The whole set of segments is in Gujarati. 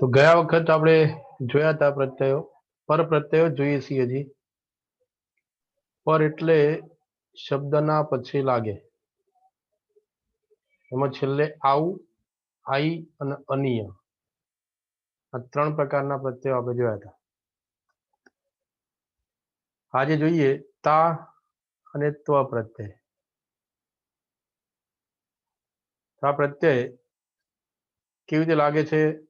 તો ગયા વખત આપણે જોયા હતા પ્રત્યયો. પર પ્રત્યયો જોઈએ છીએ હજી. પર એટલે શબ્દના પછી લાગે. એમાં છેલ્લે આવું આઈ અને અનિય. આ ત્રણ પ્રકારના પ્રત્યયો આપણે જોયા હતા આજે જોઈએ તા અને ત્વ પ્રત્યય. આ પ્રત્યય કેવી રીતે લાગે છે?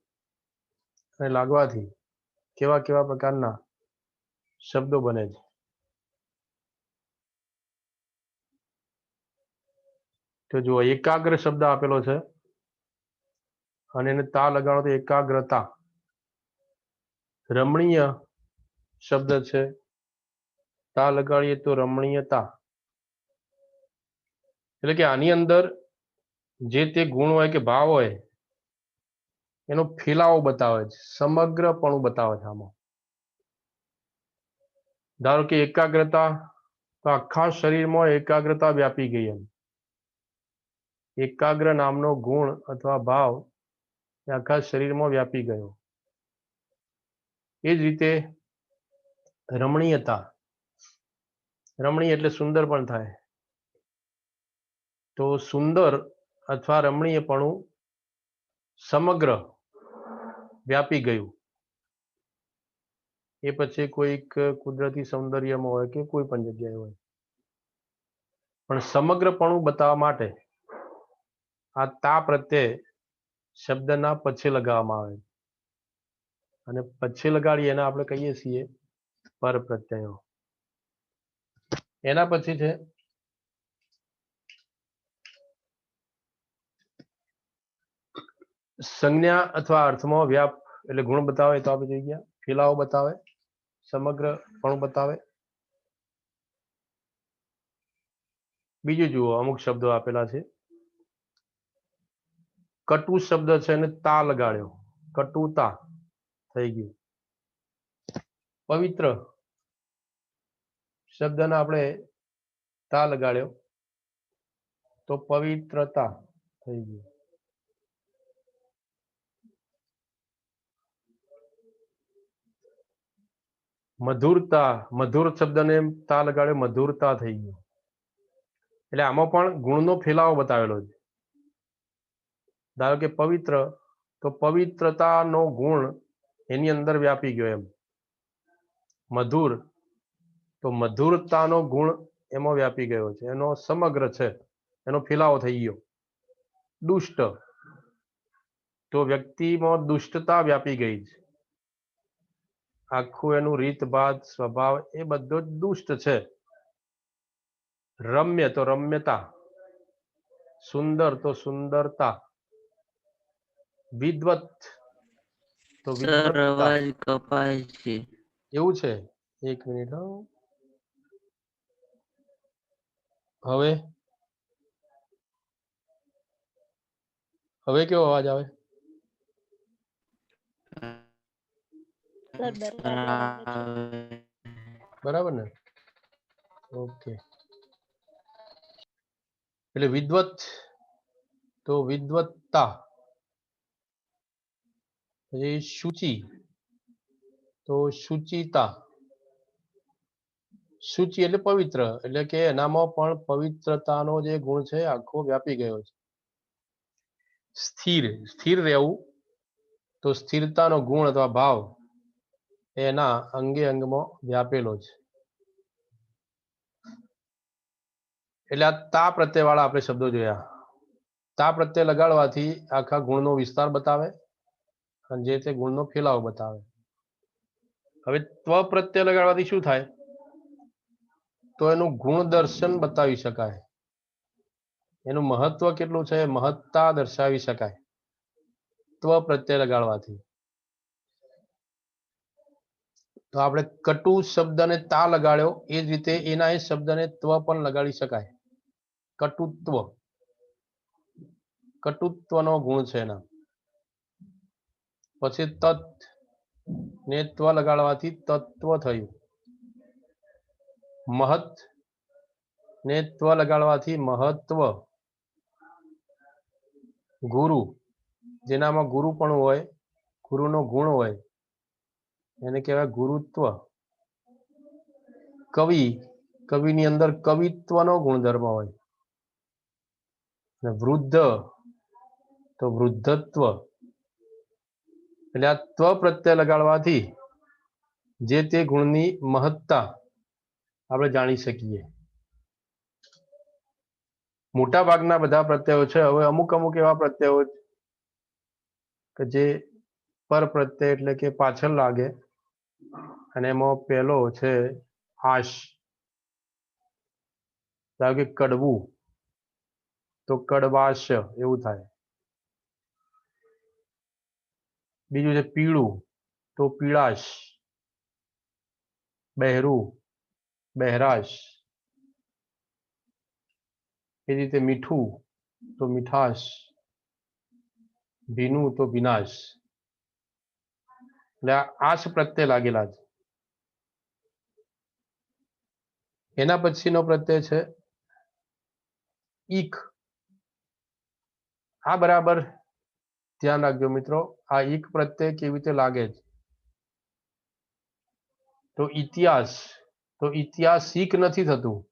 અને લાગવાથી કેવા કેવા પ્રકારના શબ્દો બને છે. તો જુઓ, એકાગ્ર શબ્દ આપેલો છે અને એને તા લગાડો તો એકાગ્રતા. રમણીય શબ્દ છે. તા લગાડીએ તો રમણીયતા. એટલે કે આની અંદર જે તે ગુણ હોય કે ભાવ હોય એનો ફેલાવો બતાવે છે, સમગ્રપણું બતાવે છે આમાં. ધારો કે એકાગ્રતા, તો આખા શરીરમાં એકાગ્રતા વ્યાપી ગઈ એમ. એકાગ્ર નામનો ગુણ અથવા ભાવ એ આખા શરીરમાં વ્યાપી ગયો. એ જ રીતે રમણીયતા. રમણીય એટલે સુંદર પણ થાય. તો સુંદર અથવા રમણીયપણું સમગ્ર વ્યાપી ગયું. એ પછી કોઈક કુદરતી સૌંદર્યમાં હોય કે કોઈ પણ જગ્યાએ હોય. પણ સમગ્રપણું બતાવવા માટે આ તા પ્રત્યે શબ્દના પછી લગાવવામાં આવે. અને પછી લગાડી એને આપણે કહીએ છીએ પર પ્રત્યયો. એના પછી છે સંજ્ઞા અથવા અર્થમાં વ્યાપ એટલે ગુણ બતાવે તો આપણે જોઈ ગયા ફેલાવો બતાવે, સમગ્ર પણ બતાવે. બીજું જુઓ, અમુક શબ્દો આપેલા છે. કટુ શબ્દ છે એને તા લગાડ્યો. કટુતા થઈ ગયું. પવિત્ર શબ્દને આપણે તા લગાડ્યો. તો પવિત્રતા થઈ ગયું. મધુરતા, મધુર શબ્દને તા લગાડે મધુરતા થઈ ગયું. એટલે આમાં પણ ગુણનો ફેલાવો બતાવેલો છે. ધારો કે પવિત્ર, તો પવિત્રતાનો ગુણ એની અંદર વ્યાપી ગયો એમ. મધુર, તો મધુરતાનો ગુણ એમાં વ્યાપી ગયો છે. એનો સમગ્ર છે, એનો ફેલાવો થઈ ગયો. દુષ્ટ, તો વ્યક્તિમાં દુષ્ટતા વ્યાપી ગઈ છે. આખું એનું રીતભાત સ્વભાવ એ બધો જ દુષ્ટ છે. રમ્ય તો રમ્યતા સુંદર તો સુંદરતા વિદવત તો કપાય છે. એવું છે? એક મિનિટ હવે? હવે કેવો અવાજ આવે? બરાબર આવે છે. આવે. બરાબર ને ઓકે એટલે વિદવત તો વિદવત્તા પછી શુચિ તો શુચિતા શુચિ એટલે પવિત્ર એટલે કે એનામાં પણ પવિત્રતાનો જે ગુણ છે આખો વ્યાપી ગયો છે સ્થિર સ્થિર રહેવું તો સ્થિરતાનો ગુણ અથવા ભાવ એના અંગે અંગમાં વ્યાપેલો છે. એટલે આ તા પ્રત્યય વાળા આપણે શબ્દો જોયા. તા પ્રત્યય લગાડવાથી આખા ગુણનો વિસ્તાર બતાવે અને જે તે ગુણનો ફેલાવો બતાવે. હવે ત્વ પ્રત્યય લગાડવાથી શું થાય? તો એનું ગુણ દર્શન બતાવી શકાય. એનું મહત્વ કેટલું છે? મહત્તા દર્શાવી શકાય. ત્વ પ્રત્યય લગાડવાથી. તો આપણે કટુ શબ્દને તા લગાડ્યો, એ જ રીતે એના એ શબ્દને ત્વ પણ લગાડી શકાય. કટુત્વ. કટુત્વનો ગુણ છે એના. પછી તત્ ને ત્વ લગાડવાથી તત્વ થયું. મહત ને ત્વ લગાડવાથી મહત્વ. ગુરુ. જેનામાં ગુરુ પણ હોય, ગુરુનો ગુણ હોય એને કહેવાય ગુરુત્વ. કવિ, કવિની અંદર કવિત્વનો ગુણધર્મ હોય. અને વૃદ્ધ, તો વૃદ્ધત્વ. એટલે આ ત્વ પ્રત્યય લગાડવાથી જે તે ગુણની મહત્તા આપણે જાણી શકીએ. મોટા ભાગના બધા પ્રત્યયો છે. હવે અમુક અમુક એવા પ્રત્યયો કે જે પર પ્રત્યય એટલે કે પાછળ લાગે. અને એમાં પહેલો છે આશ. ધારો કે કડવું. તો કડવાશ એવું થાય. બીજું છે પીળું. તો પીળાશ. બહેરું. બહેરાશ. એ રીતે મીઠું. તો મીઠાશ. ભીનું તો વિનાશ એટલે આશ પ્રત્યે લાગેલા છે. એના પછીનો પ્રત્યય છે ઈક. આ બરાબર ધ્યાન રાખજો મિત્રો, આ ઈક પ્રત્યય કેવી રીતે લાગે છે? તો ઇતિહાસ, તો ઇતિહાસિક નથી થતું,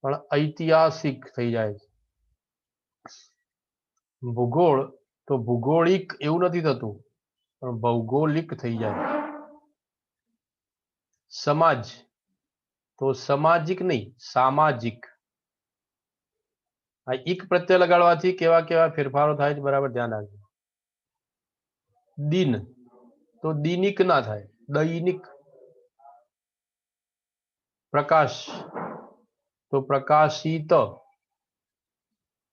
પણ ઐતિહાસિક થઈ જાય છે. ભૂગોળ, તો ભૂગોળિક એવું નથી થતું. પણ ભૌગોલિક થઈ જાય. સમાજ. તો સામાજિક નહીં, સામાજિક. આ એક પ્રત્યય લગાડવાથી કેવા કેવા ફેરફારો થાય છે બરાબર ધ્યાન રાખજો. દિન. તો દિનિક ના થાય, દૈનિક. પ્રકાશ. તો પ્રકાશિત.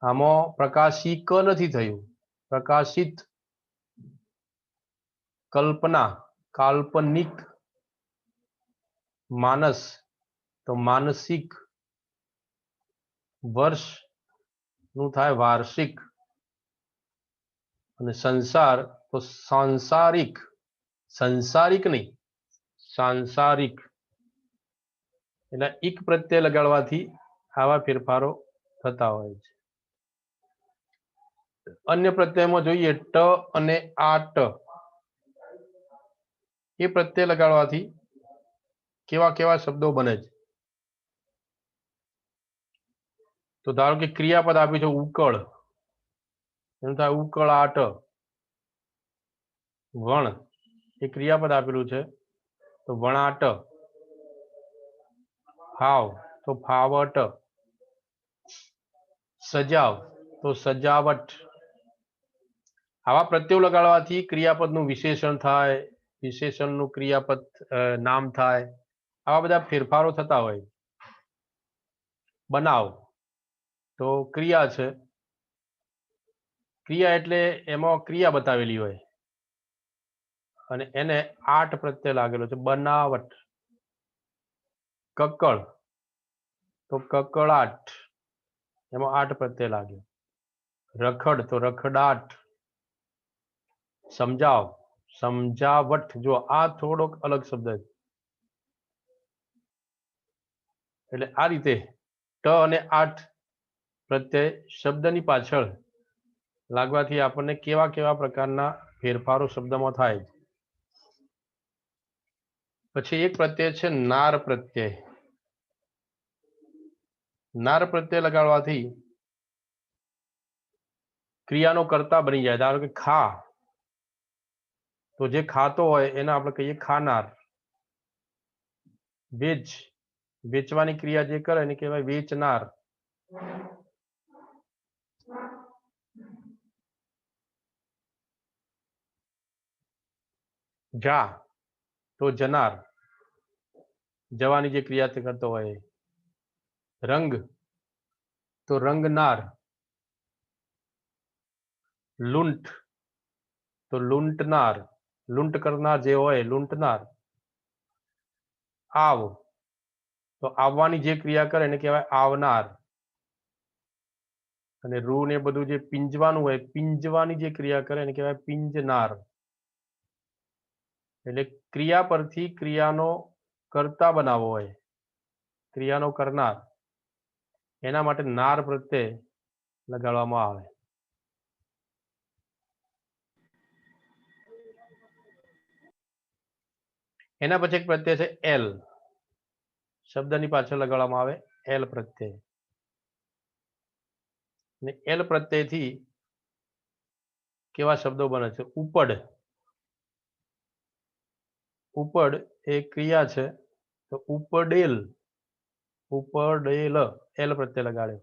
આમાં પ્રકાશિક નથી થયું, પ્રકાશિત. કલ્પના, કાલ્પનિક માનસ, તો માનસિક વર્ષનું થાય વાર્ષિક. અને સંસાર, તો સાંસારિક, સંસારિક નહીં, સાંસારિક. એટલે એક પ્રત્યય લગાડવાથી આવા ફેરફારો થતા હોય છે. અન્ય પ્રત્યયમાં જોઈએ ટ અને આ ટ. એ પ્રત્યય લગાડવાથી કેવા કેવા શબ્દો બને છે. તો ધારો કે ક્રિયાપદ આપ્યું છે ઉકળ. એનું થાય ઉકળાટ. વણ. એ ક્રિયાપદ આપેલું છે. તો વણાટ. ફાવ તો ફાવટ. સજાવ. તો સજાવટ. આવા પ્રત્યયો લગાડવાથી ક્રિયાપદનું વિશેષણ થાય. વિશેષણનું ક્રિયાપદ નામ થાય, આવા બધા ફેરફારો થતા હોય. બનાવ. તો ક્રિયા છે. ક્રિયા એટલે એમાં ક્રિયા બતાવેલી હોય. અને એને આઠ પ્રત્યય લાગેલો છે. બનાવટ. કક્કળ તો કકળાટ. એમાં આઠ પ્રત્યય લાગ્યો રખડ. તો રખડાટ. સમજાવ. સમજાવટ જો આ થોડોક અલગ શબ્દ છે એટલે આ રીતે ટ અને આઠ પ્રત્યય શબ્દની પાછળ લાગવાથી આપણને કેવા કેવા પ્રકારના ફેરફારો શબ્દમાં થાય. છે. પછી એક પ્રત્યય છે નાર પ્રત્યય. નાર પ્રત્યય લગાડવાથી ક્રિયાનો કર્તા બની જાય. ધારો કે ખા તો જે ખાતો હોય એને આપણે કહીએ ખાનાર વેચ વેચવાની ક્રિયા જે કરે એને કહેવાય વેચનાર જા તો જનાર જવાની જે ક્રિયા તે કરતો હોય એ. રંગ તો રંગનાર લૂંટ તો લૂંટનાર લૂંટ કરનાર જે હોય લૂંટનાર. આવ. તો આવવાની જે ક્રિયા કરે એને કહેવાય આવનાર. અને રૂ ને બધું જે પીંજવાનું હોય પીંજવાની જે ક્રિયા કરે એને કહેવાય પિંજનાર. એટલે ક્રિયા પરથી ક્રિયાનો કરતા બનાવવો હોય. ક્રિયાનો કરનાર. એના માટે નાર પ્રત્યે લગાડવામાં આવે. એના પછી એક પ્રત્યય છે એલ શબ્દની પાછળ લગાડવામાં આવે એલ પ્રત્યય. ને એલ પ્રત્યયથી કેવા શબ્દો બને છે? ઉપડ. ઉપડ એ ક્રિયા છે. તો ઉપડેલ. ઉપડેલ. એલ પ્રત્યય લગાડ્યો.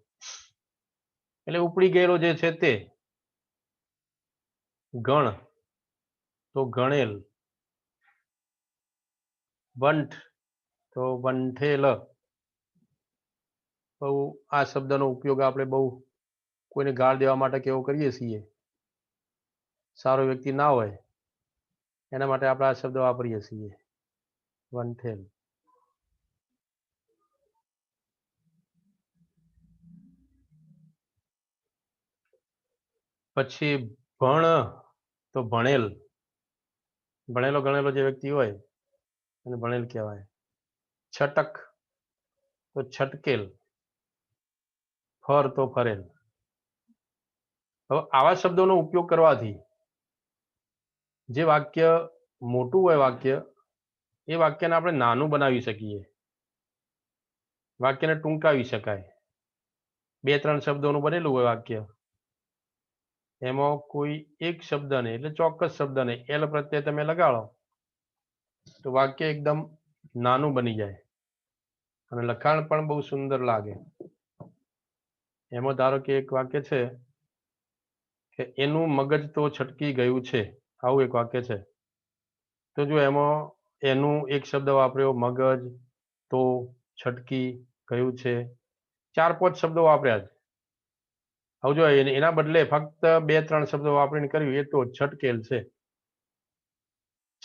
એટલે ઉપડી ગયેલો જે છે તે. ગણ. તો ગણેલ. વંઠ તો વંઠેલ બહુ આ શબ્દનો ઉપયોગ આપણે બહુ કોઈને ગાળ દેવા માટે કેવો કરીએ છીએ. સારો વ્યક્તિ ના હોય, એના માટે આપણે આ શબ્દ વાપરીએ છીએ. વંઠેલ પછી ભણ, તો ભણેલ. ભણેલો ગણેલો જે વ્યક્તિ હોય એને ભણેલ કહેવાય. છટક. તો છટકેલ. ફર તો ફરેલ. હવે આવા શબ્દોનો ઉપયોગ કરવાથી જે વાક્ય મોટું હોય વાક્ય, એ વાક્યને આપણે નાનું બનાવી શકીએ. વાક્યને ટૂંકાવી શકાય. બે ત્રણ શબ્દોનું બનેલું હોય વાક્ય. એમાં કોઈ એક શબ્દને, એટલે ચોક્કસ શબ્દને, એલ પ્રત્યે તમે લગાડો. તો વાક્ય એકદમ નાનું બની જાય. અને લખાણ પણ બહુ સુંદર લાગે. એમાં ધારો કે એક વાક્ય છે કે એનું મગજ તો છટકી ગયું છે. આવું એક વાક્ય છે. તો જો એમાં એનું એક શબ્દ વાપર્યો, મગજ તો છટકી ગયું છે. ચાર પાંચ શબ્દો વાપર્યા છે. હવે જો એના બદલે ફક્ત બે ત્રણ શબ્દો વાપરીને કર્યું, એ તો છટકેલ છે.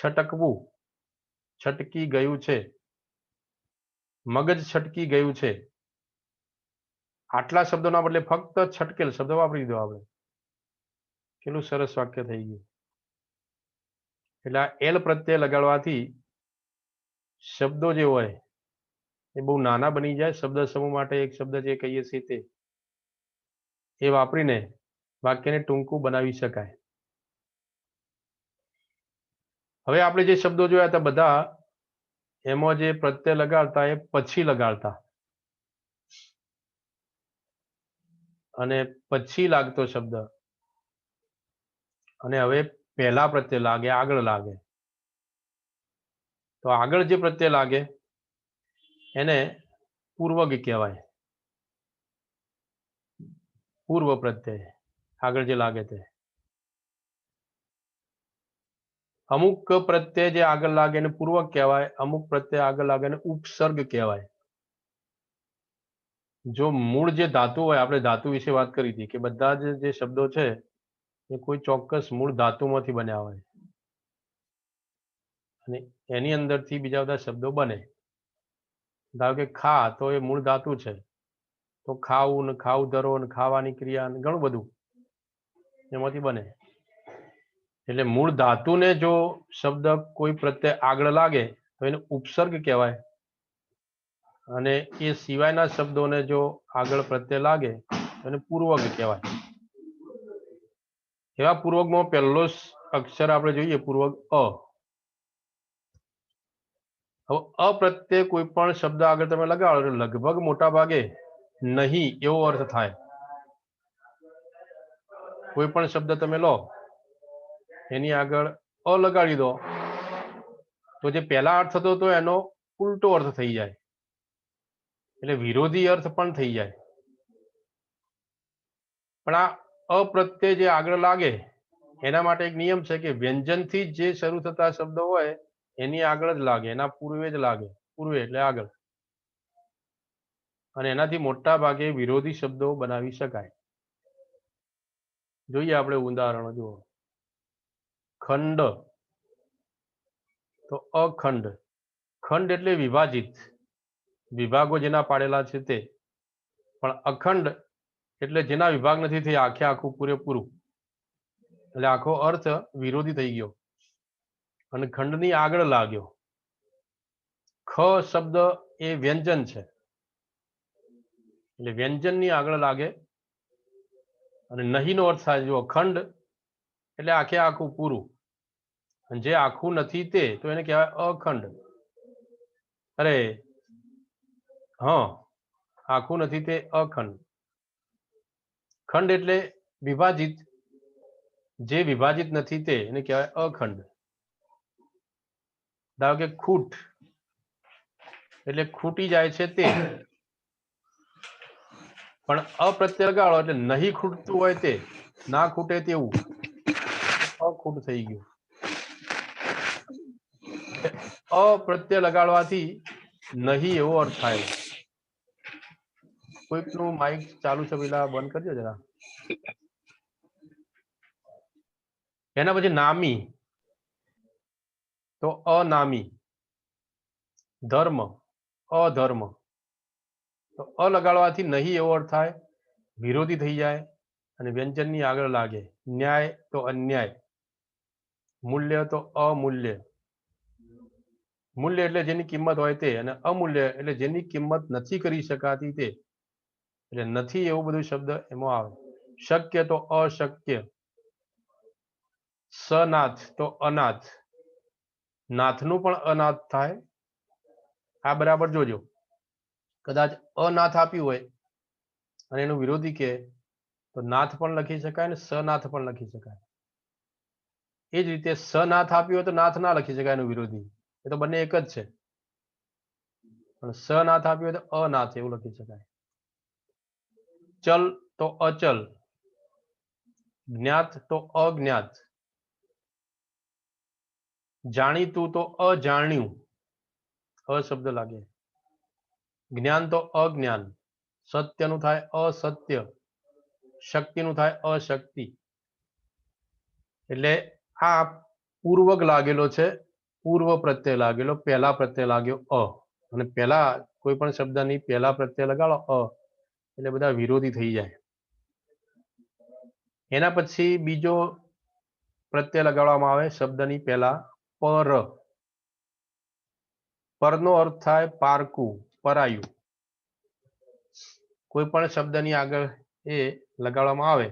છટકવું. છટકી ગયું છે. મગજ છટકી ગયું છે. આટલા શબ્દોના બદલે ફક્ત છટકેલ શબ્દ વાપરી દીધો આપણે. કેટલું સરસ વાક્ય થઈ ગયું. એટલે એલ પ્રત્યય લગાડવાથી શબ્દો જે હોય એ બહુ નાના બની જાય. શબ્દ સમૂહ માટે એક શબ્દ જે કહીએ છીએ તે, એ વાપરીને વાક્યને ટૂંકું બનાવી શકાય. હવે આપણે જે શબ્દો જોયા હતા બધા, એમાં જે પ્રત્યય લગાડતા એ પછી લગાડતા. અને પછી લાગતો શબ્દ. અને હવે પહેલા પ્રત્યય લાગે, આગળ લાગે. તો આગળ જે પ્રત્યય લાગે, એને પૂર્વગ કહેવાય. પૂર્વ પ્રત્યય, આગળ જે લાગે તે. અમુક પ્રત્યય જે આગળ લાગે એને પૂર્વક કહેવાય, અમુક પ્રત્યય આગળ લાગે એને ઉપસર્ગ કહેવાય. જો મૂળ જે ધાતુ હોય, આપણે ધાતુ વિશે વાત કરી હતી કે બધા જ જે શબ્દો છે, એ કોઈ ચોક્કસ મૂળ ધાતુમાંથી બન્યા હોય. અને એની અંદરથી બીજા બધા શબ્દો બને. ધારો કે ખા તો એ મૂળ ધાતુ છે. તો ખાવું ને ખાવું ધરો ને ખાવાની ક્રિયા ને ઘણું બધું એમાંથી બને. એટલે મૂળ ધાતુને જો શબ્દ કોઈ પ્રત્યે આગળ લાગે, તો એને ઉપસર્ગ કહેવાય. અને એ સિવાયના શબ્દોને જો આગળ પ્રત્યે લાગે, તો એને પૂર્વક કહેવાય. એવા પૂર્વકમાં પહેલો અક્ષર આપણે જોઈએ પૂર્વક અ. હવે અ કોઈ પણ શબ્દ આગળ તમે એટલે લગભગ મોટા ભાગે નહીં એવો અર્થ થાય. કોઈ પણ શબ્દ તમે લો. એની આગળ અ લગાડી દો. તો જે પહેલા અર્થ હતો તો એનો ઉલટો અર્થ થઈ જાય. એટલે વિરોધી અર્થ પણ થઈ જાય. પણ આ અપ્રત્યય જે આગળ લાગે, એના માટે એક નિયમ છે કે વ્યંજનથી જે શરૂ થતા શબ્દો હોય, એની આગળ જ લાગે, એના પૂર્વે જ લાગે, પૂર્વે એટલે આગળ. અને એનાથી મોટા ભાગે વિરોધી શબ્દો બનાવી શકાય. જોઈએ આપણે ઉદાહરણો, જુઓ. ખંડ તો અખંડ. ખંડ એટલે વિભાજિત. વિભાગો જેના પાડેલા છે તે. પણ અખંડ એટલે જેના વિભાગ નથી થઈ આખે આખું પૂરેપૂરું. એટલે આખો અર્થ વિરોધી થઈ ગયો. અને ખંડની આગળ લાગ્યો. ખ શબ્દ એ વ્યંજન છે. એટલે વ્યંજનની આગળ લાગે. અને નહીંનો અર્થ થાય જો અખંડ એટલે આખે આખું પૂરું. જે આખું નથી તે, તો એને કહેવાય અખંડ. અરે, હા, આખું નથી તે અખંડ. ખંડ એટલે વિભાજિત. જે વિભાજિત નથી તે, એને કહેવાય અખંડ. ધારો કે ખૂટ, એટલે ખૂટી જાય છે તે. પણ અપ્રત્યય લગાડો એટલે નહીં ખૂટતું હોય તે, ના ખૂટે તેવું. અખૂટ થઈ ગયું. અપ્રત્યય લગાડવાથી નહીં એવો અર્થ થાય. કોઈકનું માઇક ચાલુ છે, પેલા બંધ કરજો જરા. એના પછી નામી. તો અનામી. ધર્મ. અધર્મ. તો અ લગાડવાથી નહીં એવો અર્થ થાય. વિરોધી થઈ જાય અને વ્યંજનની આગળ લાગે. ન્યાય તો અન્યાય. મૂલ્ય તો અમૂલ્ય. મૂલ્ય એટલે જેની કિંમત હોય તે અને અમૂલ્ય એટલે જેની કિંમત નથી કરી શકાતી તે. એટલે નથી એવું બધું શબ્દ એમાં આવે. શક્ય તો અશક્ય. સનાથ તો અનાથ. નાથનું પણ અનાથ થાય. આ બરાબર જોજો. કદાચ અનાથ આપ્યું હોય અને એનું વિરોધી કે, તો નાથ પણ લખી શકાય અને સનાથ પણ લખી શકાય. એ જ રીતે સનાથ આપ્યું હોય તો નાથ ના લખી શકાય એનું વિરોધી. તો બંને એક જ છે. પણ સનાથ આપ્યું હોય તો અનાથ એવું લખી શકાય. ચલ તો અચલ, જ્ઞાત તો અજ્ઞાત, જાણીતું તો અજાણ્યું, અ શબ્દ લાગે. જ્ઞાન તો અજ્ઞાન, સત્યનું થાય અસત્ય, શક્તિનું થાય અશક્તિ. એટલે આ પૂર્વક લાગેલો છે પૂર્વ પ્રત્યય લાગેલો, પહેલા પ્રત્યય લાગ્યો અ. અને પહેલા કોઈ પણ શબ્દની પહેલા પ્રત્યય લગાડો, અ. એટલે બધા વિરોધી થઈ જાય. એના પછી બીજો પ્રત્યય લગાડવામાં આવે શબ્દની પહેલા પર. પરનો અર્થ થાય પારકું, પરાયું. કોઈ પણ શબ્દની આગળ એ લગાડવામાં આવે,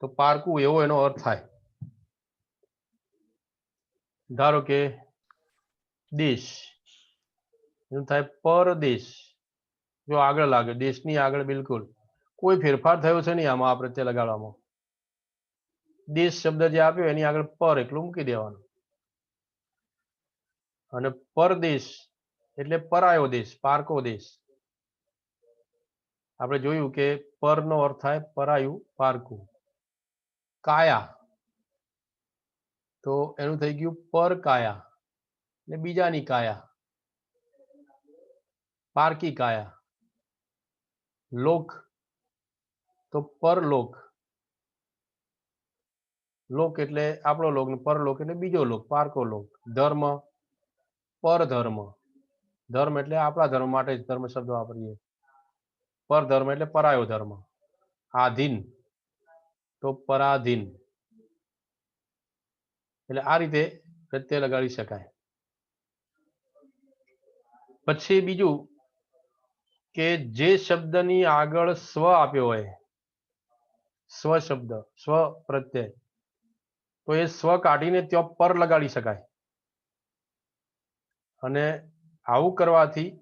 તો પારકું એવો એનો અર્થ થાય. ધારો કે દેશ. એનું થાય પરદેશ જો આગળ લાગે, દેશની આગળ બિલકુલ. કોઈ ફેરફાર થયો છે નહીં આમાં આ પ્રત્યે લગાડવામાં? દેશ શબ્દ જે આપ્યો એની આગળ પર એટલું મૂકી દેવાનું. અને પરદેશ એટલે પરાયો દેશ, પારકો દેશ. આપણે જોયું કે પરનો અર્થ થાય પરાયું, પારકું. કાયા. તો એનું થઈ ગયું પર કાયા ને બીજાની કાયા. પારકી કાયા. લોક. તો પરલોક. લોક એટલે આપણો લોક પરલોક એટલે બીજો લોક, પારકો લોક. ધર્મ. પરધર્મ. ધર્મ એટલે આપણા ધર્મ માટે જ ધર્મ શબ્દ વાપરીએ. પરધર્મ એટલે પરાયો ધર્મ. આધીન. તો પરાધીન. એટલે આ રીતે પ્રત્યય લગાડી શકાય. પછી બીજું કે જે શબ્દની આગળ સ્વ આપ્યો હોય, સ્વ શબ્દ, સ્વ પ્રત્યય, તો એ સ્વ કાઢીને ત્યાં પર લગાડી શકાય. અને આવું કરવાથી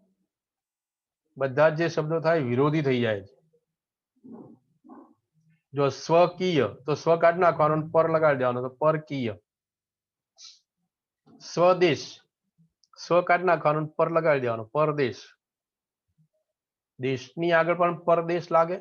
બધા જે શબ્દો થાય વિરોધી થઈ જાય છે. જો સ્વકીય, તો સ્વ કાઢી નાખવાનો પર લગાડી દેવાનો, તો પરકીય. સ્વદેશ. સ્વ કાઢી નાખવાનું પર લગાડી દેવાનું પરદેશ. દેશની આગળ પણ પરદેશ લાગે?